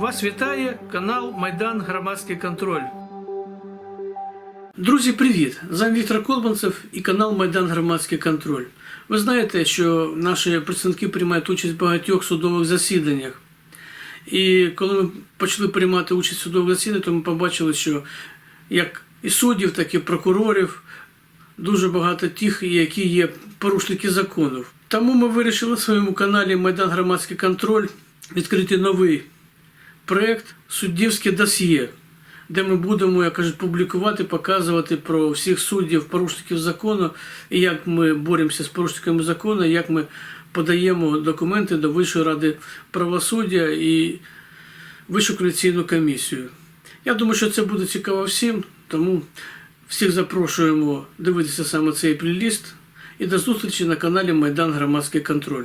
Вас вітає канал Майдан Громадський контроль. Друзі, привіт! З вами Віктор Колбанцев і канал Майдан Громадський контроль. Ви знаєте, що наші представники приймають участь в багатьох судових засіданнях. І коли ми почали приймати участь в судових засіданнях, то ми побачили, що як і суддів, так і прокурорів дуже багато тих, які є порушники законів. Тому ми вирішили в своєму каналі Майдан Громадський контроль відкрити новий проєкт Суддівське досьє, де ми будемо, як кажуть, публікувати, показувати про всіх суддів, порушників закону, і як ми боремося з порушниками закону, як ми подаємо документи до Вищої ради правосуддя і Вищу коаліційну комісію. Я думаю, що це буде цікаво всім, тому всіх запрошуємо дивитися саме цей плейліст. І до зустрічі на каналі Майдан Громадський контроль.